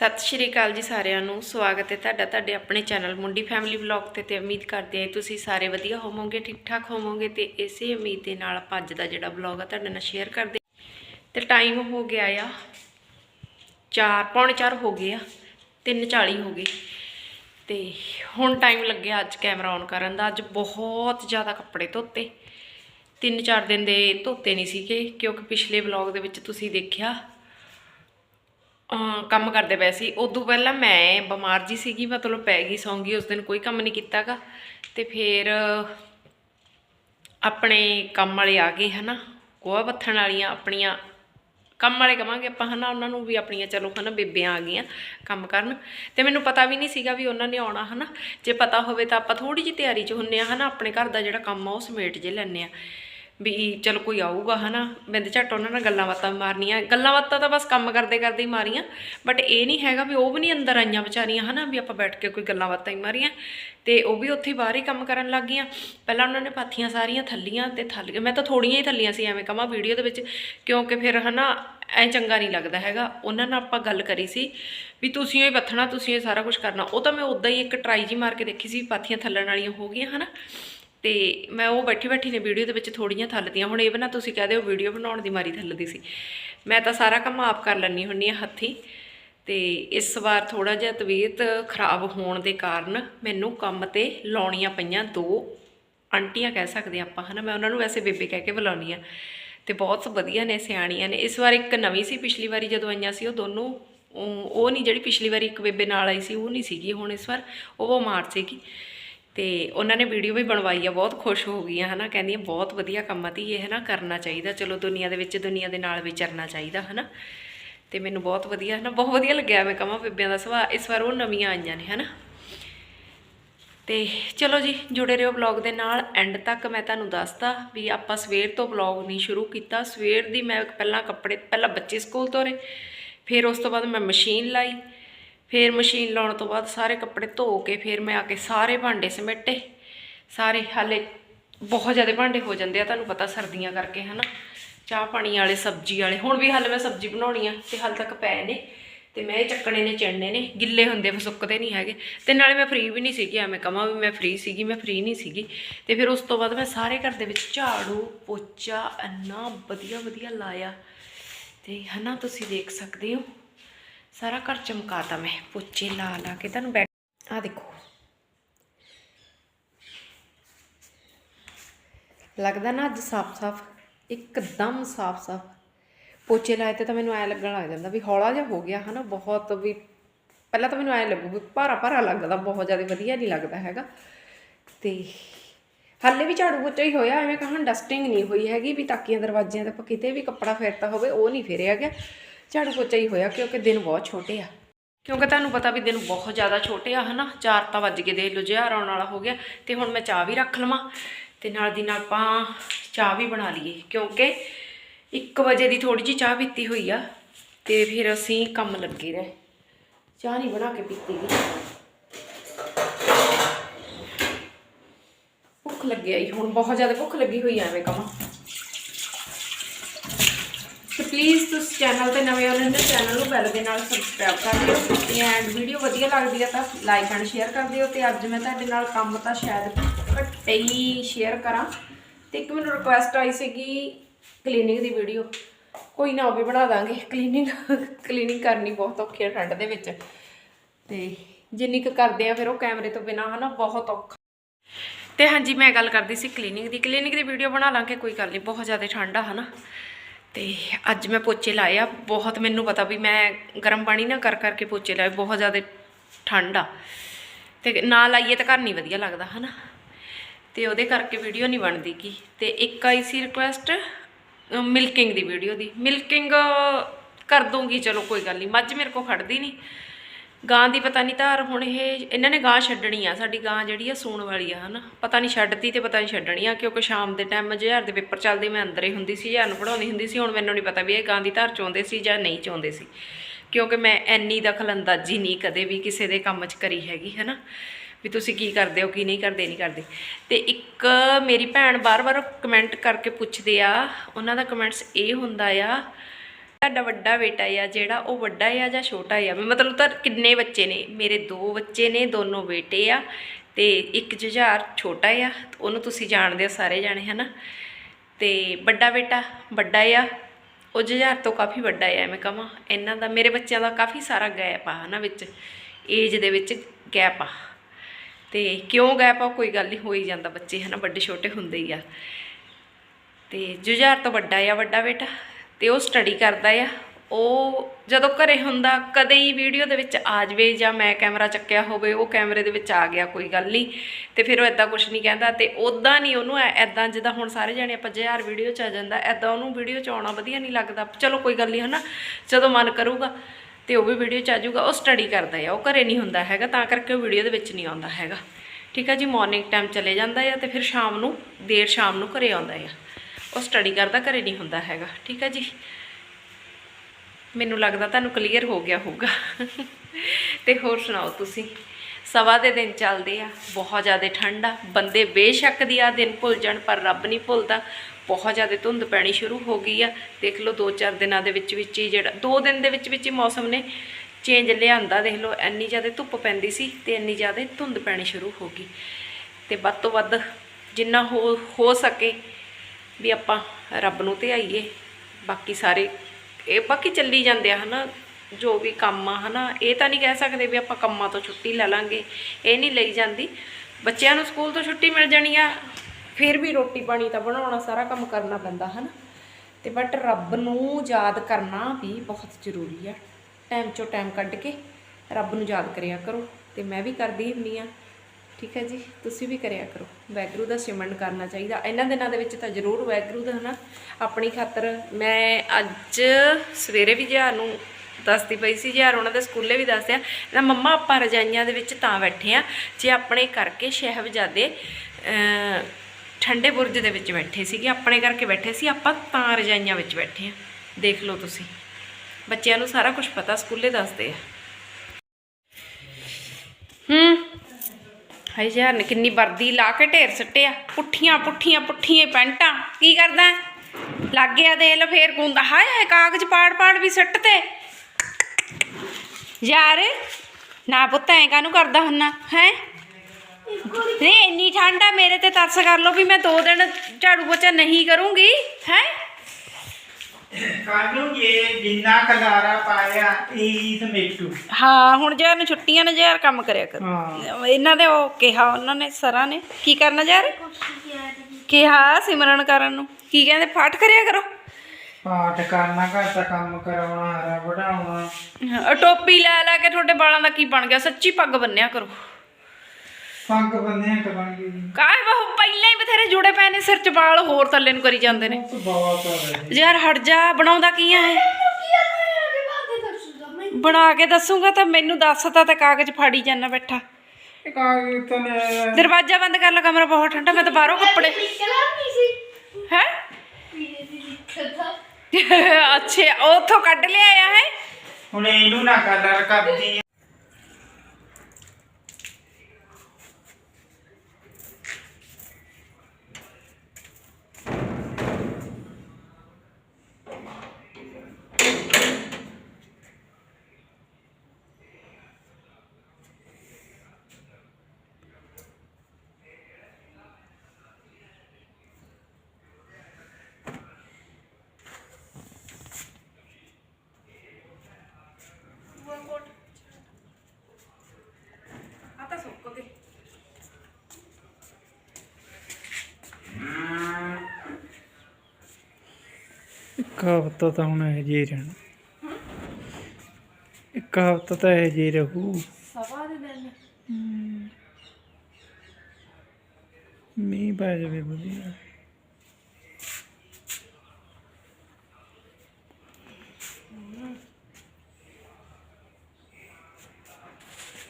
ਸਤਿ ਸ਼੍ਰੀ ਅਕਾਲ ਜੀ ਸਾਰਿਆਂ ਨੂੰ। ਸਵਾਗਤ ਹੈ ਤੁਹਾਡਾ ਤੁਹਾਡੇ ਆਪਣੇ ਚੈਨਲ ਮੁੰਡੀ ਫੈਮਿਲੀ ਵਲੌਗ ਤੇ ਤੇ ਉਮੀਦ ਕਰਦੇ ਹਾਂ ਤੁਸੀਂ ਸਾਰੇ ਵਧੀਆ ਹੋਵੋਗੇ ਠੀਕ ਠਾਕ ਹੋਵੋਗੇ ਤੇ ਇਸੇ ਉਮੀਦ ਦੇ ਨਾਲ ਆਪਾਂ ਅੱਜ ਦਾ ਜਿਹੜਾ ਵਲੌਗ ਆ ਤੁਹਾਡੇ ਨਾਲ ਸ਼ੇਅਰ ਕਰਦੇ ਤੇ ਟਾਈਮ ਹੋ ਗਿਆ ਆ 4 ਪੌਣੇ 4 ਹੋ ਗਏ ਆ 3:40 ਹੋ ਗਏ। ਤੇ ਹੁਣ ਟਾਈਮ ਲੱਗਿਆ ਅੱਜ ਕੈਮਰਾ ਔਨ ਕਰਨ ਦਾ। ਅੱਜ ਬਹੁਤ ਜ਼ਿਆਦਾ ਕੱਪੜੇ ਧੋਤੇ। ਤਿੰਨ ਚਾਰ ਦਿਨ ਦੇ ਧੋਤੇ ਨਹੀਂ ਸੀਗੇ, ਕਿਉਂਕਿ ਪਿਛਲੇ ਵਲੌਗ ਦੇ ਵਿੱਚ ਤੁਸੀਂ ਦੇਖਿਆ ਕੰਮ ਕਰਦੇ ਪਏ ਸੀ। ਉਦੋਂ ਪਹਿਲਾਂ ਮੈਂ ਬਿਮਾਰ ਜੀ ਸੀਗੀ, ਮਤਲਬ ਪੈ ਗਈ ਸੌਂਗੀ, ਉਸ ਦਿਨ ਕੋਈ ਕੰਮ ਨਹੀਂ ਕੀਤਾਗਾ। ਤੇ ਫਿਰ ਆਪਣੇ ਕੰਮ ਵਾਲੇ ਆ ਗਏ ਹਨਾ, ਗੋਹਾ ਬੱਥਣ ਵਾਲੀਆਂ ਆਪਣੀਆਂ, ਕੰਮ ਵਾਲੇ ਕਵਾਂਗੇ ਆਪਾਂ ਹਨਾ, ਉਹਨਾਂ ਨੂੰ ਵੀ ਆਪਣੀਆਂ, ਚਲੋ ਹਨਾ, ਬੇਬਿਆਂ ਆ ਗਈਆਂ ਕੰਮ ਕਰਨ। ਤੇ ਮੈਨੂੰ ਪਤਾ ਵੀ ਨਹੀਂ ਸੀਗਾ ਵੀ ਉਹਨਾਂ ਨੇ ਆਉਣਾ ਹਨਾ। ਜੇ ਪਤਾ ਹੋਵੇ ਤਾਂ ਆਪਾਂ ਥੋੜੀ ਜਿਹੀ ਤਿਆਰੀ 'ਚ ਹੁੰਨੇ ਆ ਹਨਾ, ਆਪਣੇ ਘਰ ਦਾ ਜਿਹੜਾ ਕੰਮ ਆ, ਉਹ ਸਮੇਟ ਜੇ ਲੈਂਦੇ ਆ। ਵੀ ਚਲ ਕੋਈ ਆਊਗਾ, ਹਨਾ? ਬਿੰਦ ਝੱਟ ਉਹਨਾਂ ਨਾਲ ਗੱਲਾਂ ਬਾਤਾਂ ਮਾਰਨੀਆਂ। ਗੱਲਾਂ ਬਾਤਾਂ ਤਾਂ ਬਸ ਕੰਮ ਕਰਦੇ ਕਰਦੇ ਹੀ ਮਾਰੀਆਂ। ਬਟ ਇਹ ਨਹੀਂ ਹੈਗਾ ਵੀ ਉਹ ਵੀ ਨਹੀਂ ਅੰਦਰ ਆਈਆਂ ਵਿਚਾਰੀਆਂ, ਹਨਾ? ਵੀ ਆਪਾਂ ਬੈਠ ਕੇ ਕੋਈ ਗੱਲਾਂ ਬਾਤਾਂ ਹੀ ਮਾਰੀਆਂ। ਤੇ ਉਹ ਵੀ ਉੱਥੇ ਹੀ ਬਾਹਰ ਹੀ ਕੰਮ ਕਰਨ ਲੱਗ ਗਈਆਂ। ਪਹਿਲਾਂ ਉਹਨਾਂ ਨੇ ਪਾਥੀਆਂ ਸਾਰੀਆਂ ਥੱਲੀਆਂ ਤੇ ਥੱਲ ਮੈਂ ਤਾਂ ਥੋੜੀਆਂ ਹੀ ਥੱਲੀਆਂ ਸੀ, ਐਵੇਂ ਕਮਾ ਵੀਡੀਓ ਦੇ ਵਿੱਚ। ਕਿਉਂਕਿ ਫਿਰ, ਹਨਾ, ਐ ਚੰਗਾ ਨਹੀਂ ਲੱਗਦਾ ਹੈਗਾ। ਉਹਨਾਂ ਨਾਲ ਆਪਾਂ ਗੱਲ ਕਰੀ ਸੀ ਵੀ ਤੁਸੀਂ ਹੀ ਬੱਥਣਾ ਤੁਸੀਂ ਇਹ ਸਾਰਾ ਕੁਝ ਕਰਨਾ। ਉਹ ਤਾਂ ਮੈਂ ਉਦਾਂ ਹੀ ਇੱਕ ਟਰਾਈ ਜੀ ਮਾਰ ਕੇ ਦੇਖੀ ਸੀ ਵੀ ਪਾਥੀਆਂ ਥੱਲਣ ਵਾਲੀਆਂ ਹੋ ਗਈਆਂ, ਹਨਾ? ਤੇ ਮੈਂ ਉਹ ਬੈਠੀ ਬੈਠੀ ਨੇ ਵੀਡੀਓ ਦੇ ਵਿੱਚ ਥੋੜੀਆਂ ਥੱਲਦੀਆਂ, ਹੁਣ ਇਹ ਬਣਾ ਤੁਸੀਂ ਕਹਦੇ ਹੋ ਵੀਡੀਓ ਬਣਾਉਣ ਦੀ ਮਾਰੀ ਥੱਲਦੀ ਸੀ। ਮੈਂ ਤਾਂ ਸਾਰਾ ਕੰਮ ਆਪ ਕਰ ਲੈਣੀ ਹੁੰਨੀ ਆ ਹੱਥੀ। ਤੇ ਇਸ ਵਾਰ ਥੋੜਾ ਜਿਹਾ ਤਬੀਅਤ ਖਰਾਬ ਹੋਣ ਦੇ ਕਾਰਨ ਮੈਨੂੰ ਕੰਮ ਤੇ ਲਾਉਣੀਆਂ ਪਈਆਂ ਦੋ ਆਂਟੀਆਂ ਕਹਿ ਸਕਦੇ ਆਪਾਂ, ਹਨਾ? ਮੈਂ ਉਹਨਾਂ ਨੂੰ ਵੈਸੇ ਬੇਬੇ ਕਹਿ ਕੇ ਬੁਲਾਉਣੀ ਆ ਤੇ ਬਹੁਤ ਵਧੀਆ ਨੇ, ਸਿਆਣੀਆਂ ਨੇ। ਇਸ ਵਾਰ ਇੱਕ ਨਵੀਂ ਸੀ ਪਿਛਲੀ ਵਾਰੀ ਜਦੋਂ ਆਈਆਂ ਸੀ, ਉਹ ਦੋਨੋਂ, ਉਹ ਉਹ ਨਹੀਂ ਜਿਹੜੀ ਪਿਛਲੀ ਵਾਰੀ ਇੱਕ ਬੇਬੇ ਨਾਲ ਆਈ ਸੀ, ਉਹ ਨਹੀਂ ਸੀਗੀ ਹੁਣ ਇਸ ਵਾਰ, ਉਹ ਬਿਮਾਰ ਸੀਗੀ। ਤੇ ਉਹਨਾਂ ਨੇ ਵੀਡੀਓ ਵੀ ਬਣਵਾਈ ਆ, ਬਹੁਤ ਖੁਸ਼ ਹੋ ਗਈਆਂ, ਹਨਾ, ਕਹਿੰਦੀਆਂ ਬਹੁਤ ਵਧੀਆ ਕੰਮ ਆ ਤੀ ਇਹ ਹਨਾ ਕਰਨਾ ਚਾਹੀਦਾ, ਚਲੋ ਦੁਨੀਆ ਦੇ ਵਿੱਚ ਦੁਨੀਆ ਦੇ ਨਾਲ ਵਿਚਰਨਾ ਚਾਹੀਦਾ, ਹਨਾ। ਤੇ ਮੈਨੂੰ ਬਹੁਤ ਵਧੀਆ, ਹਨਾ, ਬਹੁਤ ਵਧੀਆ ਲੱਗਿਆ ਮੈਂ ਕਹਾਂ ਬੇਬਿਆਂ ਦਾ ਸੁਭਾਅ, ਇਸ ਵਾਰ ਉਹ ਨਵੀਆਂ ਆਈਆਂ ਨੇ, ਹਨਾ। ਤੇ ਚਲੋ ਜੀ, ਜੁੜੇ ਰਹੋ ਵਲੌਗ ਦੇ ਨਾਲ, ਐਂਡ ਤੱਕ ਮੈਂ ਤੁਹਾਨੂੰ ਦੱਸਦਾ ਵੀ ਆਪਾਂ ਸਵੇਰ ਤੋਂ ਵਲੌਗ ਨਹੀਂ ਸ਼ੁਰੂ ਕੀਤਾ, ਸਵੇਰ ਦੀ ਮੈਂ ਪਹਿਲਾਂ ਕੱਪੜੇ, ਪਹਿਲਾਂ ਬੱਚੇ ਸਕੂਲ ਤੋਰੇ ਫਿਰ ਉਸ ਤੋਂ ਬਾਅਦ ਮੈਂ ਮਸ਼ੀਨ ਲਾਈ ਫਿਰ ਮਸ਼ੀਨ ਲਾਉਣ ਤੋਂ ਬਾਅਦ ਸਾਰੇ ਕੱਪੜੇ ਧੋ ਕੇ ਫਿਰ ਮੈਂ ਆ ਕੇ ਸਾਰੇ ਭਾਂਡੇ ਸਮੇਟੇ। ਸਾਰੇ ਹਾਲੇ ਬਹੁਤ ਜ਼ਿਆਦਾ ਭਾਂਡੇ ਹੋ ਜਾਂਦੇ ਆ, ਤੁਹਾਨੂੰ ਪਤਾ ਸਰਦੀਆਂ ਕਰਕੇ ਹਨਾ। ਚਾਹ ਪਾਣੀ ਵਾਲੇ, ਸਬਜ਼ੀ ਵਾਲੇ, ਹੁਣ ਵੀ ਹਾਲੇ ਮੈਂ ਸਬਜ਼ੀ ਬਣਾਉਣੀ ਆ ਤੇ ਹਾਲੇ ਤੱਕ ਪਏ ਨੇ ਤੇ ਮੈਂ ਇਹ ਚੱਕਣੇ ਨੇ ਚੜਨੇ ਨੇ, ਗਿੱਲੇ ਹੁੰਦੇ ਫਿਰ ਸੁੱਕਦੇ ਨਹੀਂ ਹੈਗੇ। ਤੇ ਨਾਲੇ ਮੈਂ ਫ੍ਰੀ ਵੀ ਨਹੀਂ ਸੀਗੀ, ਐਵੇਂ ਕਹਾਂ ਵੀ ਮੈਂ ਫ੍ਰੀ ਸੀਗੀ, ਮੈਂ ਫ੍ਰੀ ਨਹੀਂ ਸੀਗੀ। ਤੇ ਫਿਰ ਉਸ ਤੋਂ ਬਾਅਦ ਮੈਂ ਸਾਰੇ ਘਰ ਦੇ ਵਿੱਚ ਝਾੜੂ, ਪੋਚਾ ਇੰਨਾ ਵਧੀਆ ਵਧੀਆ ਲਾਇਆ। ਤੇ ਹਨਾ ਤੁਸੀਂ ਦੇਖ ਸਕਦੇ ਹੋ। ਸਾਰਾ ਘਰ ਚਮਕਾਤਾ ਮੈਂ। ਪੋਚੇ ਲਾ ਲਾ ਕੇ ਤੁਹਾਨੂੰ ਬੈਠ ਆ ਦੇਖੋ। ਲੱਗਦਾ ਨਾ ਅੱਜ ਸਾਫ਼-ਸਾਫ਼, ਇੱਕਦਮ ਸਾਫ਼-ਸਾਫ਼। ਪੋਚੇ ਲਾਏ ਤੇ ਤਾਂ ਮੈਨੂੰ ਐ ਲੱਗਣ ਲੱਗ ਜਾਂਦਾ ਵੀ ਹੌਲਾ ਜਿਹਾ ਹੋ ਗਿਆ ਹਨਾ, ਬਹੁਤ ਵੀ ਪਹਿਲਾਂ ਤਾਂ ਮੈਨੂੰ ਐ ਲੱਗੂ ਵੀ ਭਾਰਾ ਭਾਰਾ ਲੱਗਦਾ, ਬਹੁਤ ਜ਼ਿਆਦਾ ਵਧੀਆ ਨਹੀਂ ਲੱਗਦਾ ਹੈਗਾ। ਤੇ ਹਾਲੇ ਵੀ ਝਾੜੂ ਪੋਚਾ ਹੀ ਹੋਇਆ, ਐਵੇਂ ਕਹਾਂ ਡਸਟਿੰਗ ਨਹੀਂ ਹੋਈ ਹੈਗੀ ਵੀ ਤਾਕੀਆਂ ਦਰਵਾਜ਼ਿਆਂ ਤੇ ਆਪਾਂ ਕਿਤੇ ਵੀ ਕੱਪੜਾ ਫੇਰਤਾ ਹੋਵੇ, ਉਹ ਨਹੀਂ ਫੇਰਿਆ ਗਿਆ। ਝਾੜੂ ਪੋਚਾ ਹੀ ਹੋਇਆ ਕਿਉਂਕਿ ਦਿਨ ਬਹੁਤ ਛੋਟੇ ਆ। ਕਿਉਂਕਿ ਤੁਹਾਨੂੰ ਪਤਾ ਵੀ ਦਿਨ ਬਹੁਤ ਜ਼ਿਆਦਾ ਛੋਟੇ ਆ, ਹਨਾ? 4 ਤਾਂ ਵੱਜ ਗਏ ਦੇ ਲੋ ਜਿਹਾਰ ਆਉਣ ਵਾਲਾ ਹੋ ਗਿਆ ਤੇ ਹੁਣ ਮੈਂ ਚਾਹ ਵੀ ਰੱਖ ਲਵਾਂ ਤੇ ਨਾਲ ਦੀ ਨਾਲ ਆਪਾਂ ਚਾਹ ਵੀ ਬਣਾ ਲਈਏ ਕਿਉਂਕਿ 1 ਵਜੇ ਦੀ ਥੋੜੀ ਜੀ ਚਾਹ ਪੀਤੀ ਹੋਈ ਆ ਤੇ ਫਿਰ ਅਸੀਂ ਕੰਮ ਲੱਗੇ ਰਹੇ। ਚਾਹ ਨਹੀਂ ਬਣਾ ਕੇ ਪੀਤੀ ਗਈ ਭੁੱਖ ਲੱਗੀ ਆਈ, ਹੁਣ ਬਹੁਤ ਜ਼ਿਆਦਾ ਭੁੱਖ ਲੱਗੀ ਹੋਈ ਆ ਐਵੇਂ ਕਮਾ ਪਲੀਜ਼ ਤੁਸੀਂ ਚੈਨਲ ਤੇ ਨਵੇਂ ਹੋ ਨੇ ਚੈਨਲ ਨੂੰ ਬੈਲ ਦੇ ਨਾਲ ਸਬਸਕ੍ਰਾਈਬ ਕਰ ਦਿਓ ਤੇ ਐਂਡ ਵੀਡੀਓ ਵਧੀਆ ਲੱਗਦੀ ਹੈ ਤਾਂ ਲਾਈਕ ਐਂਡ ਸ਼ੇਅਰ ਕਰ ਦਿਓ। ਤੇ ਅੱਜ ਮੈਂ ਤੁਹਾਡੇ ਨਾਲ ਕੰਮ ਤਾਂ ਸ਼ਾਇਦ ਘੱਟੇ ਹੀ ਸ਼ੇਅਰ ਕਰਾਂ। ਤੇ ਇੱਕ ਮੈਨੂੰ ਰਿਕੁਐਸਟ ਆਈ ਸੀਗੀ ਕਲੀਨਿੰਗ ਦੀ ਵੀਡੀਓ ਕੋਈ ਨਾ ਉਹ ਵੀ ਬਣਾ ਦਾਂਗੇ। ਕਲੀਨਿੰਗ ਕਲੀਨਿੰਗ ਕਰਨੀ ਬਹੁਤ ਔਖੀ ਹੈ ਠੰਡ ਦੇ ਵਿੱਚ। ਤੇ ਜਿੰਨੀ ਕੁ ਕਰਦੇ ਆ ਫਿਰ ਉਹ ਕੈਮਰੇ ਤੋਂ ਬਿਨਾ ਹਨਾ ਬਹੁਤ ਔਖਾ। ਤੇ ਹਾਂਜੀ, ਮੈਂ ਗੱਲ ਕਰਦੀ ਸੀ ਕਲੀਨਿੰਗ ਦੀ। ਕਲੀਨਿੰਗ ਦੀ ਵੀਡੀਓ ਬਣਾ ਲਾਂਗੇ, ਕੋਈ ਗੱਲ ਨਹੀਂ ਬਹੁਤ ਜ਼ਿਆਦਾ ਠੰਡ ਆ ਹਨਾ। ਤੇ ਅੱਜ ਮੈਂ ਪੋਚੇ ਲਾਏ ਆ। ਬਹੁਤ ਮੈਨੂੰ ਪਤਾ ਵੀ ਮੈਂ ਗਰਮ ਪਾਣੀ ਨਾ ਕਰ ਕਰਕੇ ਪੋਚੇ ਲਾਏ। ਬਹੁਤ ਜ਼ਿਆਦਾ ਠੰਡ ਆ। ਤੇ ਨਾ ਲਾਈਏ ਤਾਂ ਘਰ ਨਹੀਂ ਵਧੀਆ ਲੱਗਦਾ, ਹਨਾ? ਤੇ ਉਹਦੇ ਕਰਕੇ ਵੀਡੀਓ ਨਹੀਂ ਬਣਦੀ ਕੀ ਤੇ ਇੱਕ ਆਈ ਸੀ ਰਿਕੁਐਸਟ ਮਿਲਕਿੰਗ ਦੀ ਵੀਡੀਓ ਦੀ। ਮਿਲਕਿੰਗ ਕਰ ਦੂੰਗੀ ਚਲੋ ਕੋਈ ਗੱਲ ਨਹੀਂ। ਮੱਝ ਮੇਰੇ ਕੋ ਖੜਦੀ ਨਹੀਂ। ਗਾਂ ਦੀ ਪਤਾ ਨਹੀਂ ਧਾਰ ਹੁਣ ਇਹ, ਇਹਨਾਂ ਨੇ ਗਾਂ ਛੱਡਣੀ ਆ, ਸਾਡੀ ਗਾਂ ਜਿਹੜੀ ਆ ਸੂਣ ਵਾਲੀ ਆ, ਹਨਾ। ਪਤਾ ਨਹੀਂ ਛੱਡਤੀ ਤੇ ਪਤਾ ਨਹੀਂ ਛੱਡਣੀ ਆ, ਕਿਉਂਕਿ ਸ਼ਾਮ ਦੇ ਟਾਈਮ ਜਹਿਰ ਦੇ ਪੇਪਰ ਚੱਲਦੇ, ਮੈਂ ਅੰਦਰ ਹੀ ਹੁੰਦੀ ਸੀ ਜਾਂ ਨੂੰ ਪੜਾਉਂਦੀ ਹੁੰਦੀ ਸੀ, ਹੁਣ ਮੈਨੂੰ ਨਹੀਂ ਪਤਾ ਵੀ ਇਹ ਗਾਂ ਦੀ ਧਾਰ ਚਾਹੁੰਦੇ ਸੀ ਜਾਂ ਨਹੀਂ ਚਾਹੁੰਦੇ ਸੀ। ਕਿਉਂਕਿ ਮੈਂ ਐਨੀ ਦਖਲਅੰਦਾਜ਼ੀ ਨਹੀਂ ਕਦੇ ਵੀ ਕਿਸੇ ਦੇ ਕੰਮ 'ਚ ਕਰੀ ਹੈਗੀ, ਹਨਾ। ਵੀ ਤੁਸੀਂ ਕੀ ਕਰਦੇ ਹੋ, ਕੀ ਨਹੀਂ ਕਰਦੇ ਨਹੀਂ ਕਰਦੇ। ਤੇ ਇੱਕ ਮੇਰੀ ਭੈਣ ਬਾਰ-ਬਾਰ ਕਮੈਂਟ ਕਰਕੇ ਪੁੱਛਦੇ ਆ, ਉਹਨਾਂ ਦਾ ਕਮੈਂਟਸ ਇਹ ਹੁੰਦਾ ਆ ਤੁਹਾਡਾ ਵੱਡਾ ਬੇਟਾ ਆ, ਜਿਹੜਾ ਉਹ ਵੱਡਾ ਆ ਜਾਂ ਛੋਟਾ ਆ? ਮਤਲਬ ਤਾਂ ਕਿੰਨੇ ਬੱਚੇ ਨੇ? ਮੇਰੇ ਦੋ ਬੱਚੇ ਨੇ, ਦੋਨੋਂ ਬੇਟੇ ਆ ਤੇ ਇੱਕ ਜੁਝਾਰ ਛੋਟਾ ਆ, ਉਹਨੂੰ ਤੁਸੀਂ ਜਾਣਦੇ ਹੋ ਸਾਰੇ ਜਾਣੇ, ਹਨਾ? ਤੇ ਵੱਡਾ ਬੇਟਾ ਵੱਡਾ ਆ, ਉਹ ਜੁਝਾਰ ਤੋਂ ਕਾਫੀ ਵੱਡਾ ਆ ਮੈਂ ਕਹਾਂ ਇਹਨਾਂ ਦਾ, ਮੇਰੇ ਬੱਚਿਆਂ ਦਾ ਕਾਫੀ ਸਾਰਾ ਗੈਪ ਆ, ਹਨਾ, ਵਿੱਚ ਏਜ ਦੇ ਵਿੱਚ ਗੈਪ ਆ। ਤੇ ਕਿਉਂ ਗੈਪ ਆ? ਕੋਈ ਗੱਲ ਨਹੀਂ, ਹੋ ਹੀ ਜਾਂਦਾ ਬੱਚੇ, ਹਨਾ? ਵੱਡੇ ਛੋਟੇ ਹੁੰਦੇ ਹੀ ਆ। ਤੇ ਜੁਝਾਰ ਤੋਂ ਵੱਡਾ ਆ, ਵੱਡਾ ਬੇਟਾ। ਤੇ ਉਹ ਸਟੱਡੀ ਕਰਦਾ ਆ। ਉਹ ਜਦੋਂ ਘਰੇ ਹੁੰਦਾ, ਕਦੇ ਹੀ ਵੀਡੀਓ ਦੇ ਵਿੱਚ ਆ ਜਾਵੇ ਜਾਂ ਮੈਂ ਕੈਮਰਾ ਚੱਕਿਆ ਹੋਵੇ, ਉਹ ਕੈਮਰੇ ਦੇ ਵਿੱਚ ਆ ਗਿਆ, ਕੋਈ ਗੱਲ ਨਹੀਂ। ਤੇ ਫਿਰ ਉਹ ਐਦਾਂ ਕੁਝ ਨਹੀਂ ਕਹਿੰਦਾ ਤੇ ਉਦਾਂ ਨਹੀਂ ਉਹਨੂੰ ਐਦਾਂ ਜਿੱਦਾਂ ਹੁਣ ਸਾਰੇ ਜਾਣੇ ਆਪਾਂ ਜੁਝਾਰ ਵੀਡੀਓ ਚ ਆ ਜਾਂਦਾ ਐਦਾਂ ਉਹਨੂੰ ਵੀਡੀਓ ਚ ਆਉਣਾ ਵਧੀਆ ਨਹੀਂ ਲੱਗਦਾ। ਚਲੋ ਕੋਈ ਗੱਲ ਨਹੀਂ ਹਨਾ, ਜਦੋਂ ਮਨ ਕਰੂਗਾ ਤੇ ਉਹ ਵੀ ਵੀਡੀਓ ਚ ਆ ਜਾਊਗਾ, ਉਹ ਸਟੱਡੀ ਕਰਦਾ ਆ, ਉਹ ਘਰੇ ਨਹੀਂ ਹੁੰਦਾ ਹੈਗਾ, ਤਾਂ ਕਰਕੇ ਉਹ ਵੀਡੀਓ ਦੇ ਵਿੱਚ ਨਹੀਂ ਆਉਂਦਾ ਹੈਗਾ। ਠੀਕ ਆ ਜੀ ਮਾਰਨਿੰਗ ਟਾਈਮ ਚਲੇ ਜਾਂਦਾ ਆ ਤੇ ਫਿਰ ਸ਼ਾਮ ਨੂੰ, ਦੇਰ ਸ਼ਾਮ ਨੂੰ ਘਰੇ ਆਉਂਦਾ ਆ। ਉਹ ਸਟੱਡੀ ਕਰਦਾ, ਘਰੇ ਨਹੀਂ ਹੁੰਦਾ ਹੈਗਾ। ਠੀਕ ਹੈ ਜੀ? ਮੈਨੂੰ ਲੱਗਦਾ ਤੁਹਾਨੂੰ ਕਲੀਅਰ ਹੋ ਗਿਆ ਹੋਊਗਾ। ਤੇ ਹੋਰ ਸੁਣਾਓ ਤੁਸੀਂ? ਸਵਾ ਦੇ ਦਿਨ ਚੱਲਦੇ ਆ, ਬਹੁਤ ਜ਼ਿਆਦਾ ਠੰਡ ਆ। ਬੰਦੇ ਬੇਸ਼ੱਕ ਦੀ ਆ, ਦਿਨ ਭੁੱਲ ਜਾਣ, ਪਰ ਰੱਬ ਨਹੀਂ ਭੁੱਲਦਾ। ਬਹੁਤ ਜ਼ਿਆਦਾ ਧੁੰਦ ਪੈਣੀ ਸ਼ੁਰੂ ਹੋ ਗਈ ਆ। ਦੇਖ ਲਓ 2-4 ਦਿਨਾਂ ਦੇ ਵਿੱਚ ਵਿੱਚ ਹੀ ਜਿਹੜਾ 2 ਦਿਨ ਦੇ ਵਿੱਚ ਵਿੱਚ ਹੀ ਮੌਸਮ ਨੇ। ਚੇਂਜ ਲਿਆਂਦਾ, ਦੇਖ ਲਓ, ਇੰਨੀ ਜ਼ਿਆਦਾ ਧੁੱਪ ਪੈਂਦੀ ਸੀ ਤੇ ਇੰਨੀ ਜ਼ਿਆਦਾ ਧੁੰਦ ਪੈਣੀ ਸ਼ੁਰੂ ਹੋ ਗਈ। ਤੇ ਵੱਧ ਤੋਂ ਵੱਧ ਜਿੰਨਾ ਹੋ ਹੋ ਸਕੇ ਵੀ ਆਪਾਂ ਰੱਬ ਨੂੰ ਧਿਆਈਏ ਬਾਕੀ ਸਾਰੇ, ਇਹ ਬਾਕੀ ਚੱਲੀ ਜਾਂਦੇ ਆ ਹਨਾ, ਜੋ ਵੀ ਕੰਮ ਆ ਹਨਾ, ਇਹ ਤਾਂ ਨਹੀਂ ਕਹਿ ਸਕਦੇ ਵੀ ਆਪਾਂ ਕੰਮਾਂ ਤੋਂ ਛੁੱਟੀ ਲੈ ਲਾਂਗੇ, ਇਹ ਨਹੀਂ ਲਈ ਜਾਂਦੀ। ਬੱਚਿਆਂ ਨੂੰ ਸਕੂਲ ਤੋਂ ਛੁੱਟੀ ਮਿਲ ਜਾਣੀ ਆ, ਫਿਰ ਵੀ ਰੋਟੀ ਪਾਣੀ ਤਾਂ ਬਣਾਉਣਾ, ਸਾਰਾ ਕੰਮ ਕਰਨਾ ਪੈਂਦਾ ਹਨਾ। ਤੇ ਬਟ ਰੱਬ ਨੂੰ ਯਾਦ ਕਰਨਾ ਵੀ ਬਹੁਤ ਜ਼ਰੂਰੀ ਆ। ਟਾਈਮ ਚੋਂ ਟਾਈਮ ਕੱਢ ਕੇ ਰੱਬ ਨੂੰ ਯਾਦ ਕਰਿਆ ਕਰੋ। ਤੇ ਮੈਂ ਵੀ ਕਰਦੀ ਹੁੰਦੀ ਆ। ਠੀਕ ਹੈ ਜੀ, ਤੁਸੀਂ ਵੀ ਕਰਿਆ ਕਰੋ। ਵੈਗਰੂ ਦਾ ਸਿਮਰਨ ਕਰਨਾ ਚਾਹੀਦਾ। ਇਹਨਾਂ ਦਿਨਾਂ ਦੇ ਵਿੱਚ ਤਾਂ ਜ਼ਰੂਰ ਵੈਗਰੂ ਦਾ, ਹਨਾ? ਆਪਣੀ ਖਾਤਰ ਮੈਂ ਅੱਜ ਸਵੇਰੇ ਵੀ ਜਿਹਾ ਨੂੰ ਦੱਸਦੀ ਪਈ ਸੀ ਜਿਹਾਰ ਉਹਨਾਂ ਦੇ ਸਕੂਲੇ ਵੀ ਦੱਸਿਆ ਨਾ ਮੰਮਾ, ਆਪਾਂ ਰਜਾਈਆਂ ਦੇ ਵਿੱਚ ਤਾਂ ਬੈਠੇ ਆ। ਜੇ ਆਪਣੇ ਕਰਕੇ ਸ਼ਹਿਬਜ਼ਾਦੇ ਠੰਡੇ ਬੁਰਜ ਦੇ ਵਿੱਚ ਬੈਠੇ ਸੀਗੇ, ਆਪਣੇ ਕਰਕੇ ਬੈਠੇ ਸੀ, ਆਪਾਂ ਤਾਂ ਰਜਾਈਆਂ ਵਿੱਚ ਬੈਠੇ ਆ। ਦੇਖ ਲਓ ਤੁਸੀਂ। ਬੱਚਿਆਂ ਨੂੰ ਸਾਰਾ ਕੁਝ ਪਤਾ, ਸਕੂਲੇ ਦੱਸਦੇ ਆ। ਹੂੰ। ਹਾਏ ਯਾਰ ਨੇ ਕਿੰਨੀ ਵਰਦੀ ਲਾ ਕੇ ਢੇਰ ਸੱਟਿਆ ਪੁੱਠੀਆਂ ਪੁੱਠੀਆਂ ਪੁੱਠੀਆਂ ਪੈਂਟਾਂ। ਕੀ ਕਰਦਾ ਹੈ? ਲੱਗ ਗਿਆ ਦੇ ਲੈ ਫੇਰ ਗੁੰਦਾ। ਹਾਏ ਹਾਏ, ਕਾਗਜ਼ ਪਾੜ ਪਾੜ ਵੀ ਸੱਟ ਤੇ ਯਾਰ, ਨਾ ਪੁੱਤ, ਐ ਕਾਹਨੂੰ ਕਰਦਾ ਹੁੰਨਾ, ਹੈ? ਨਹੀਂ, ਇੰਨੀ ਠੰਡ ਆ, ਮੇਰੇ ਤੇ ਤਰਸ ਕਰ ਲੋ ਵੀ ਮੈਂ ਦੋ ਦਿਨ ਝਾੜੂ ਪੋਚਾ ਨਹੀਂ ਕਰੂੰਗੀ, ਹੈ? ਕਾਨੂੰ ਇਹ ਜਿੰਨਾ ਕਲਾਰਾ ਪਾਇਆ ਇਹੀ ਸਮੇਟੂ। ਹਾਂ ਹੁਣ ਯਾਰ ਨੂੰ ਛੁੱਟੀਆਂ ਨੇ ਯਾਰ ਕੰਮ ਕਰਿਆ ਕਰ। ਹਾਂ। ਇਹਨਾਂ ਦੇ ਉਹ ਕਿਹਾ ਉਹਨਾਂ ਨੇ ਸਰਾਂ ਨੇ। ਕੀ ਕਰਨਾ ਯਾਰ? ਕਿਹਾ ਸਿਮਰਨ ਕਰਨ ਨੂੰ। ਕੀ ਕਹਿੰਦੇ ਪਾਠ ਕਰਿਆ ਕਰੋ? ਪਾਠ ਕਰਨਾ ਘਰ ਦਾ ਕੰਮ ਕਰਾਉਣਾ ਹਰਾ ਵਢਾਉਣਾ ਅਹ ਟੋਪੀ ਲੈ ਲੈ ਕੇ ਤੁਹਾਡੇ ਵਾਲਾਂ ਦਾ ਕੀ ਬਣ ਗਿਆ? ਸੱਚੀ ਪੱਗ ਬੰਨਿਆ ਕਰੋ। ਪੱਗ ਬੰਨਿਆ ਕਰਾਂਗੇ ਕਾਹ ਬਹੁ ਪਹਿਲਾਂ ਹੀ ਬਥੇਰੇ ਜੁੜੇ ਪਏ ਨੇ ਸਿਰ ਚ ਵਾਲ ਹੋਰ ਥੱਲੇ ਨੂੰ ਕਰੀ ਜਾਂਦੇ ਨੇ। ਰਹੇ ਯਾਰ ਹਟ ਜਾ ਬਣਾਉਂਦਾ ਕੀ ਆ ਇਹ? ਬਣਾ ਕੇ ਦੱਸੂਗਾ ਤਾਂ ਮੈਨੂੰ ਦੱਸਤਾ ਤੇ ਕਾਗਜ਼ ਫਾੜੀ ਜਾਣਾ ਬੈਠਾ। ਇਹ ਕਾਗਜ਼ ਤਾਂ ਲੈ ਦਰਵਾਜ਼ਾ ਬੰਦ ਕਰ ਲੈ ਕਮਰਾ ਬਹੁਤ ਠੰਡਾ ਮੈਂ ਤਾਂ ਬਾਹਰੋਂ ਕੱਪੜੇ ਹੈ? ਅੱਛਾ ਉੱਥੋਂ ਕੱਢ ਲਿਆਇਆ ਹੈ। ਹੁਣ ਇਹਨੂੰ ਨਾ ਕਲਰ ਕਰਦੀ ਇੱਕ ਹਫ਼ਤਾ ਤਾਂ ਹੁਣ ਇਹ ਜੀ ਰਹਿਣਾ। ਇੱਕ ਹਫ਼ਤਾ ਤਾਂ ਇਹ ਜੀ ਰਹੂ। ਸਵਾ ਦੇ ਦਿਨ। ਮੀਂਹ ਪੈ ਜਾਵੇ ਵਧੀਆ।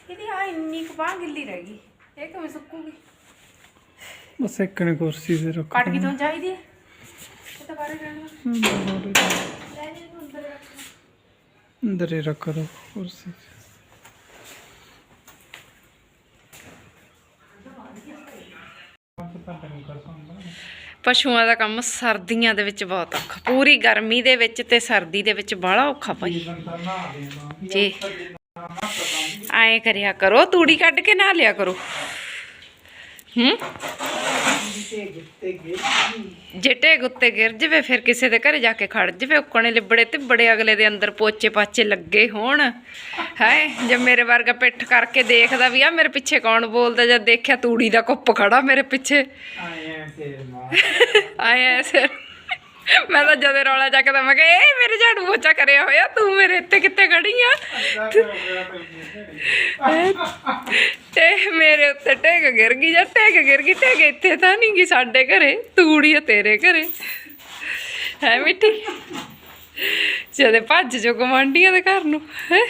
ਇਹਦੀ ਆ ਇੰਨੀ ਕੁ ਬਾਹ ਗਿੱਲੀ ਰਹਿ ਗਈ। ਇਹ ਕਿਵੇਂ ਸੁੱਕੂਗੀ? ਬਸ ਇੱਕ ਨੇ ਕੁਰਸੀ ਤੇ ਰੱਖ ਕੱਟ ਕੇ ਤੋਂ ਚਾਹੀਦੀ ਹੈ? ਇਹ ਤਾਂ ਬਾਰੇ ਰਹਿਣਾ ਲੈ ਜੇ ਤੂੰ ਅੰਦਰ ਰੱਖ। ਅੰਦਰ ਹੀ ਰੱਖ ਦੋ ਕੁਰਸੀ ਪਸ਼ੂਆਂ ਦਾ ਕੰਮ ਸਰਦੀਆਂ ਦੇ ਵਿੱਚ ਬਹੁਤ ਔਖਾ। ਪੂਰੀ ਗਰਮੀ ਦੇ ਵਿੱਚ ਤੇ ਸਰਦੀ ਦੇ ਵਿੱਚ ਬੜਾ ਔਖਾ ਭਾਈ। ਜੀ ਆਏ ਕਰਿਆ ਕਰੋ ਤੂੜੀ ਕੱਢ ਕੇ ਨਾ ਲਿਆ ਕਰੋ। ਹੂੰ? ਜਿੱਟੇ ਗੁੱਤੇ ਗਿਰ ਜਵੇ ਫਿਰ ਕਿਸੇ ਦੇ ਘਰੇ ਜਾ ਕੇ ਖੜ ਜਵੇ। ਉੱਕਣੇ ਲਿਬੜੇ ਤੇ ਬੜੇ ਅਗਲੇ ਦੇ ਅੰਦਰ ਪੋਚੇ ਪਾਚੇ ਲੱਗੇ ਹੋਣ। ਹੈ ਜੇ ਮੇਰੇ ਵਰਗਾ ਪਿੱਠ ਕਰਕੇ ਦੇਖਦਾ ਵੀ ਆ ਮੇਰੇ ਪਿੱਛੇ ਕੌਣ ਬੋਲਦਾ ਜਦ ਦੇਖਿਆ ਤੂੜੀ ਦਾ ਕੁੱਪ ਖੜਾ ਮੇਰੇ ਪਿੱਛੇ। ਆਏ ਐਸੇ ਮੈਂ ਤਾਂ ਜਦੇ ਰੌਲਾ ਚੱਕਦਾ ਮੈਂ ਕਿਹਾ ਇਹ ਮੇਰੇ ਝਾੜੂ ਪੋਚਾ ਕਰਿਆ ਹੋਇਆ ਤੂੰ ਮੇਰੇ ਇੱਥੇ ਕਿੱਥੇ ਖੜੀ ਆ? ਤੇ ਮੇਰੇ ਉੱਤੇ ਟੇਕ ਗਿਰ ਗਈ ਜਾਂ ਟੇਕ ਗਿਰ ਗਈ ਟੇਕ ਇੱਥੇ ਤਾਂ ਨਹੀਂ ਗਈ ਸਾਡੇ ਘਰੇ ਤੂੜੀ ਤੇਰੇ ਘਰੇ। ਹੈ ਮਿੱਠੀ? ਜਦੇ ਭੱਜ ਜੋ ਗਵਾਂਢੀਆਂ ਦੇ ਘਰ ਨੂੰ ਹੈਂ।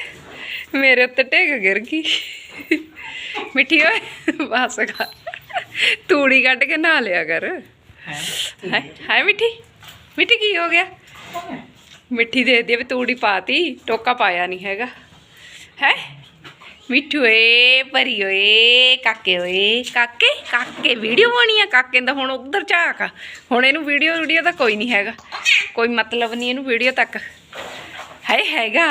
ਮੇਰੇ ਉੱਤੇ ਟੇਕ ਗਿਰ ਗਈ। ਮਿੱਠੀ ਓਏ ਬਸ ਕਰ। ਤੂੜੀ ਕੱਢ ਕੇ ਨਹਾ ਲਿਆ ਕਰ। ਹੈ ਹੈ ਮਿੱਠੀ? ਮਿੱਠੀ ਕੀ ਹੋ ਗਿਆ? ਮਿੱਠੀ ਦੇ ਦੀ ਵੀ ਤੂੜੀ ਪਾਤੀ ਟੋਕਾ ਪਾਇਆ ਨਹੀਂ ਹੈਗਾ। ਹੈ? ਮਿੱਠੂ ਏ ਪਰੀ ਓਏ ਕਾਕੇ ਓਏ ਕਾਕੇ? ਕਾਕੇ ਵੀਡੀਓ ਬਣੀ ਆ ਕਾਕੇ ਦਾ ਹੁਣ ਉਧਰ ਝਾਕ ਹੁਣ ਇਹਨੂੰ ਵੀਡੀਓ ਵੀਡੀਓ ਤਾਂ ਕੋਈ ਨਹੀਂ ਹੈਗਾ। ਕੋਈ ਮਤਲਬ ਨਹੀਂ ਇਹਨੂੰ ਵੀਡੀਓ ਤੱਕ। ਹੈ ਹੈਗਾ।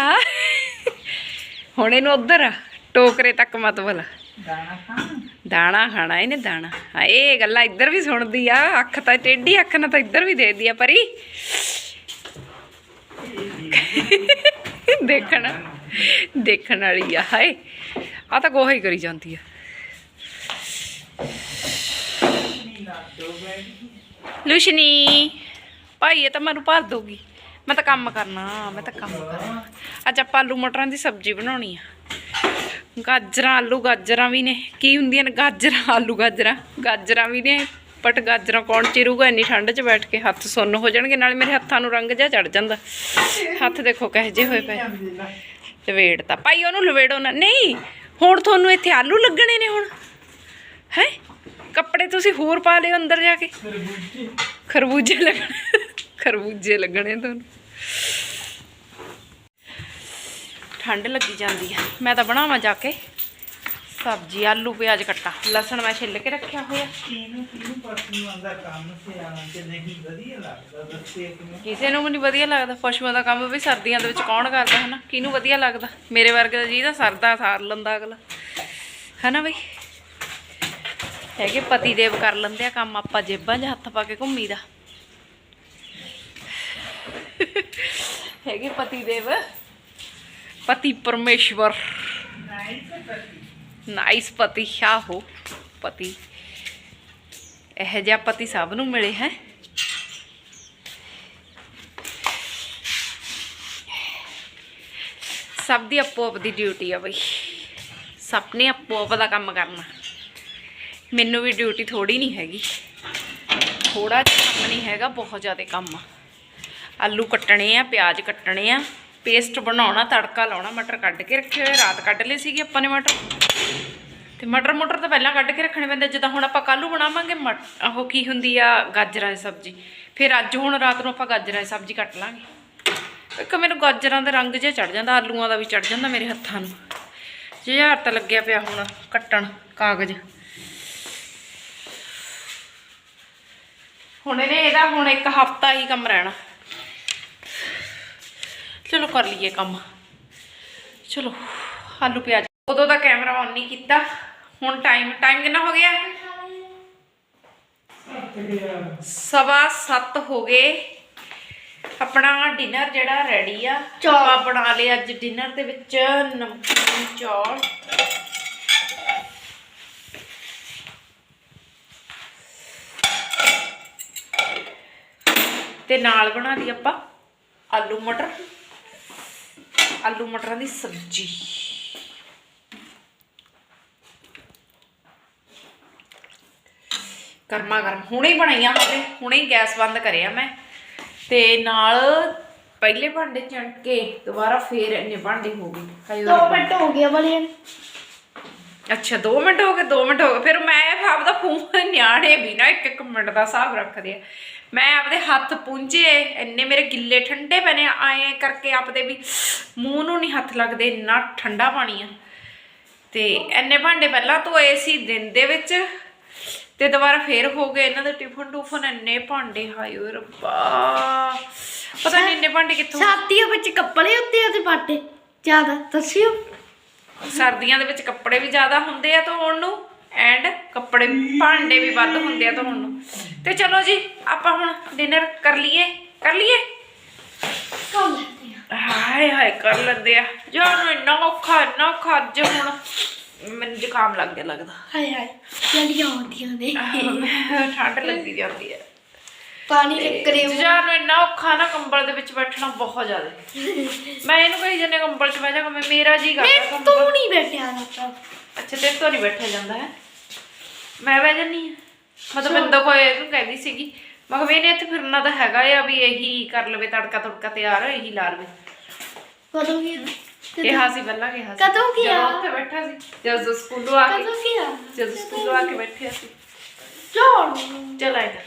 ਹੁਣ ਇਹਨੂੰ ਉਧਰ ਟੋਕਰੇ ਤੱਕ ਮਤਲਬ। ਦਾਣਾ ਖਾਣਾ। ਦਾਣਾ ਖਾਣਾ, ਇਹਨੇ ਦਾਣਾ ਹਾਂ ਇਹ ਗੱਲਾਂ ਇੱਧਰ ਵੀ ਸੁਣਦੀ ਆ, ਅੱਖ ਤਾਂ ਟੇਢੀ, ਅੱਖ ਨਾਲ ਤਾਂ ਇੱਧਰ ਵੀ ਦੇਖਦੀ ਆ ਪਰੀ। ਦੇਖਣ ਦੇਖਣ ਵਾਲੀ ਆ, ਹਾਏ। ਆ ਤਾਂ ਗੋਹਾ ਹੀ ਕਰੀ ਜਾਂਦੀ ਆ। ਲੁਸ਼ਨੀ, ਭਾਈ, ਇਹ ਤਾਂ ਮੈਨੂੰ ਭਰ ਦੋਗੀ ਮੈਂ ਤਾਂ ਕੰਮ ਕਰਨਾ, ਮੈਂ ਤਾਂ ਕੰਮ ਕਰਨਾ। ਅੱਜ ਆਪਾਂ ਆਲੂ ਮਟਰਾਂ ਦੀ ਸਬਜ਼ੀ ਬਣਾਉਣੀ ਆ। ਗਾਜਰਾਂ, ਆਲੂ ਗਾਜਰਾਂ ਵੀ ਨੇ। ਕੀ ਹੁੰਦੀਆਂ ਨੇ ਗਾਜਰਾਂ, ਆਲੂ ਗਾਜਰਾਂ? ਗਾਜਰਾਂ ਵੀ ਨੇ ਬਟ ਗਾਜਰਾਂ ਕੌਣ ਚਿਰੂਗਾ? ਇੰਨੀ ਠੰਡ 'ਚ ਬੈਠ ਕੇ ਹੱਥ ਸੁੰਨ ਹੋ ਜਾਣਗੇ, ਨਾਲੇ ਮੇਰੇ ਹੱਥਾਂ ਨੂੰ ਰੰਗ ਜਿਹਾ ਚੜ ਜਾਂਦਾ। ਹੱਥ ਦੇਖੋ ਕਹੇ ਜੇ ਹੋਏ ਪਏ ਲਵੇੜ ਤਾਂ। ਭਾਈ, ਉਹਨੂੰ ਲਵੇੜੋ ਨਾ। ਨਹੀਂ, ਹੁਣ ਤੁਹਾਨੂੰ ਇੱਥੇ ਆਲੂ ਲੱਗਣੇ ਨੇ ਹੁਣ। ਹੈ? ਕੱਪੜੇ ਤੁਸੀਂ ਹੋਰ ਪਾ ਲਿਓ ਅੰਦਰ ਜਾ ਕੇ। ਖਰਬੂਜੇ ਲੱਗਣੇ। ਖਰਬੂਜੇ ਲੱਗਣੇ ਤੁਹਾਨੂੰ। ਠੰਡ ਲੱਗੀ ਜਾਂਦੀ ਆ ਮੈਂ ਤਾਂ ਬਣਾਵਾਂ ਜਾ ਕੇ ਸਬਜ਼ੀ ਆਲੂ ਪਿਆਜ਼ ਕੱਟਾ। ਲਸਣ ਮੈਂ ਛਿੱਲ ਕੇ ਰੱਖਿਆ ਹੋਇਆ। ਕਿਸੇ ਨੂੰ ਵੀ ਨਹੀਂ ਵਧੀਆ ਲੱਗਦਾ। ਪਸ਼ੂਆਂ ਦਾ ਕੰਮ ਵੀ ਸਰਦੀਆਂ ਦੇ ਵਿੱਚ ਕੌਣ ਕਰਦਾ ਹਨਾ? ਕਿਹਨੂੰ ਵਧੀਆ ਲੱਗਦਾ? ਮੇਰੇ ਵਰਗੇ ਦਾ ਜਿਹਦਾ ਸਰਦਾ ਸਾਰ ਲੈਂਦਾ ਅਗਲਾ। ਹਨਾ ਬਈ? ਹੈਗੇ ਪਤੀ ਦੇਵ ਕਰ ਲੈਂਦੇ ਆ ਕੰਮ ਆਪਾਂ ਜੇਬਾਂ 'ਚ ਹੱਥ ਪਾ ਕੇ ਘੁੰਮੀਦਾ। ਹੈਗੇ ਪਤੀ ਦੇਵ ਪਤੀ ਪਰਮੇਸ਼ਵਰ। ਨਾਈਸ ਪਤੀ ਹੋ ਪਤੀ। ਇਹ ਜਿਹਾ ਪਤੀ ਸਭ ਨੂੰ ਮਿਲੇ ਹੈ। ਸਭ ਦੀ ਆਪੋ ਆਪਦੀ ਡਿਊਟੀ ਆ ਬਈ। ਸਭ ਨੇ ਆਪੋ ਆਪ ਦਾ ਕੰਮ ਕਰਨਾ। ਮੈਨੂੰ ਵੀ ਡਿਊਟੀ ਥੋੜੀ ਨਹੀਂ ਹੈਗੀ। ਥੋੜਾ ਜਿਹਾ ਕੰਮ ਨਹੀਂ ਹੈਗਾ, ਬਹੁਤ ਜ਼ਿਆਦਾ ਕੰਮ ਆ। ਆਲੂ ਕੱਟਣੇ ਆ, ਪਿਆਜ਼ ਕੱਟਣੇ ਆ। ਪੇਸਟ ਬਣਾਉਣਾ, ਤੜਕਾ ਲਾਉਣਾ, ਮਟਰ ਕੱਢ ਕੇ ਰੱਖੇ ਹੋਏ, ਰਾਤ ਕੱਢ ਲਏ ਸੀਗੇ ਆਪਾਂ ਨੇ ਮਟਰ। ਤੇ ਮਟਰ ਮਟਰ ਤਾਂ ਪਹਿਲਾਂ ਕੱਢ ਕੇ ਰੱਖਣੇ ਪੈਂਦੇ, ਜਿੱਦਾਂ ਹੁਣ ਆਪਾਂ ਕੱਲ੍ਹ ਬਣਾਵਾਂਗੇ ਮਟ- ਉਹ ਕੀ ਹੁੰਦੀ ਆ, ਗਾਜਰਾਂ ਦੀ ਸਬਜ਼ੀ। ਫਿਰ ਅੱਜ ਹੁਣ ਰਾਤ ਨੂੰ ਆਪਾਂ ਗਾਜਰਾਂ ਦੀ ਸਬਜ਼ੀ ਕੱਟ ਲਾਂਗੇ। ਇੱਕ ਮੈਨੂੰ ਗਾਜਰਾਂ ਦਾ ਰੰਗ ਜਿਹਾ ਚੜ ਜਾਂਦਾ, ਆਲੂਆਂ ਦਾ ਵੀ ਚੜ ਜਾਂਦਾ ਮੇਰੇ ਹੱਥਾਂ ਨੂੰ। ਜਿਹਾ ਤਾਂ ਲੱਗਿਆ ਪਿਆ ਹੁਣ, ਕੱਟਣ, ਕਾਗਜ਼। ਹੁਣ ਇਹਨੇ ਇਹਦਾ ਹੁਣ ਇੱਕ ਹਫਤਾ ਹੀ ਕੰਮ ਰਹਿਣਾ। ਚਲੋ ਕਰ ਲਈਏ ਕੰਮ। ਚਲੋ ਆਲੂ ਪਿਆਜ਼। ਉਦੋਂ ਦਾ ਕੈਮਰਾ ਔਨ ਨਹੀਂ ਕੀਤਾ। ਹੁਣ ਟਾਈਮ ਟਾਈਮ ਕਿੰਨਾ ਹੋ ਗਿਆ? ਸਵਾ ਸੱਤ ਹੋ ਗਏ। ਆਪਣਾ ਡਿਨਰ ਜਿਹੜਾ ਰੈਡੀ ਆ ਆਪਾਂ ਬਣਾ ਲਿਆ ਅੱਜ ਡਿਨਰ ਦੇ ਵਿੱਚ ਨਮਕੀਨ ਚੌਲ। ਤੇ ਨਾਲ ਬਣਾ ਲਈ ਆਪਾਂ ਆਲੂ ਮਟਰ। ਆਲੂ ਮਟਰਾਂ ਦੀ ਸਬਜ਼ੀ। ਗਰਮਾ ਗਰਮ। ਹੁਣੇ ਹੀ ਬਣਾਈਆਂ ਹੋਵੇ ਹੁਣੇ ਹੀ ਗੈਸ ਬੰਦ ਕਰਿਆ ਮੈਂ। ਤੇ ਨਾਲ ਪਹਿਲੇ ਭਾਂਡੇ ਚਣ ਕੇ ਦੁਬਾਰਾ ਫੇਰ ਇੰਨੇ ਭਾਂਡੇ ਹੋ ਗਏ। ਹਜੇ ਦੋ ਉਹਦੇ ਮਿੰਟ ਹੋ ਗਿਆ ਬਲੇ ਅੱਛਾ 2 ਮਿੰਟ ਹੋ ਗਏ 2 ਮਿੰਟ ਹੋ ਗਏ। ਫਿਰ ਮੈਂ ਆਪਦਾ ਫੋਨ ਨਿਆਣੇ ਵੀ ਨਾ ਇੱਕ ਇੱਕ ਮਿੰਟ ਦਾ ਹਿਸਾਬ ਰੱਖਦੇ ਆ। ਮੈਂ ਆਪਦੇ ਹੱਥ ਪੁੰਝੇ ਇੰਨੇ ਮੇਰੇ ਗਿੱਲੇ ਠੰਡੇ ਨੇ ਆਏ ਕਰਕੇ ਆਪਦੇ ਵੀ ਮੂੰਹ ਨੂੰ ਨਹੀਂ ਹੱਥ ਲੱਗਦੇ ਇੰਨਾ ਠੰਡਾ ਪਾਣੀ ਆ। ਤੇ ਇੰਨੇ ਭਾਂਡੇ ਪਹਿਲਾਂ ਧੋਏ ਸੀ ਦਿਨ ਦੇ ਵਿੱਚ ਤੇ ਦੁਬਾਰਾ ਫੇਰ ਹੋ ਗਏ ਇਹਨਾਂ ਦੇ ਟਿਫਨ ਟੂਫਨ ਇੰਨੇ ਭਾਂਡੇ ਹਾਏ ਓਏ ਰੱਬਾ। ਪਤਾ ਨਹੀਂ ਇੰਨੇ ਭਾਂਡੇ ਕਿੱਥੋਂ ਸਾਥੀਆਂ ਵਿੱਚ ਕੱਪੜੇ ਉੱਤੇ ਆ ਤੇ ਪਾਟੇ ਜ਼ਿਆਦਾ ਦੱਸਿਓ। ਸਰਦੀਆਂ ਦੇ ਵਿੱਚ ਕੱਪੜੇ ਵੀ ਜ਼ਿਆਦਾ ਹੁੰਦੇ ਆ ਧੋਣ ਨੂੰ। ਐਂਡ ਕੱਪੜੇ ਭਾਂਡੇ ਵੀ ਵੱਧ ਹੁੰਦੇ ਆ ਧੋਣ ਨੂੰ। ਤੇ ਚਲੋ ਜੀ ਆਪਾਂ ਹੁਣ ਡਿਨਰ ਕਰ ਲਈਏ। ਕਰ ਲਈਏ? ਕੰਮ ਲੈਂਦੇ ਆ। ਹਾਏ ਹਾਏ ਕਰ ਲੈਂਦੇ ਆ। ਜਾਨ ਨੂੰ ਇੰਨਾ ਔਖਾ ਇੰਨਾ ਔਖਾ ਅੱਜ ਹੁਣ। ਮੈਨੂੰ ਜ਼ੁਕਾਮ ਲੱਗ ਗਿਆ ਲੱਗਦਾ। ਹਾਏ ਹਾਏ ਜਲਦੀਆਂ ਆਉਂਦੀਆਂ ਨੇ। ਠੰਡ ਲੱਗੀ ਜਾਂਦੀ ਹੈ ਪਾਣੀ ਟੱਕਰੇ ਜਾਨ ਨੂੰ ਇੰਨਾ ਔਖਾ ਨਾ ਕੰਬਲ ਦੇ ਵਿੱਚ ਬੈਠਣਾ ਬਹੁਤ ਜ਼ਿਆਦਾ। ਮੈਂ ਇਹਨੂੰ ਕਹੀ ਜਨੇ ਕੰਬਲ 'ਚ ਬਹਿ ਜਾ ਮੈਂ ਮੇਰਾ ਜੀ ਕਰਦਾ ਮੈਂ ਕੰਬਲ। ਤੂੰ ਨਹੀਂ ਬੈਠਿਆ ਜਾਂਦਾ ਅੱਛਾ ਤੇ ਤੋਂ ਨਹੀਂ ਬੈਠਿਆ ਜਾਂਦਾ ਹੈ। ਮੈਂ ਬਹਿ ਜੰਨੀ ਆ ਮਤਲਬ ਬੰਦਾ ਕੋਈ ਇਹਨੂੰ ਕਹਿੰਦੀ ਸੀਗੀ। ਮੈਂ ਕਿਹਾ ਵੀ ਇਹਨੇ ਇੱਥੇ ਫਿਰਨਾ ਤਾਂ ਹੈਗਾ ਆ ਵੀ ਇਹੀ ਕਰ ਲਵੇ ਤੜਕਾ ਤੜਕਾ ਤਿਆਰ ਇਹੀ ਲਾ ਲਵੇ। ਕਦੋਂ ਕੀ ਕਿਹਾ ਸੀ ਪਹਿਲਾਂ ਕਿਹਾ ਸੀ। ਕਦੋਂ? ਜਦੋਂ ਉੱਥੇ ਬੈਠਾ ਸੀ ਜਦੋਂ ਸਕੂਲੋਂ ਆ ਕੇ ਕਦੋਂ ਕੀ ਆ ਜਦੋਂ ਸਕੂਲੋਂ ਆ ਕੇ ਬੈਠਿਆ ਸੀ। ਚੋੜ ਚਲ ਆਇਆ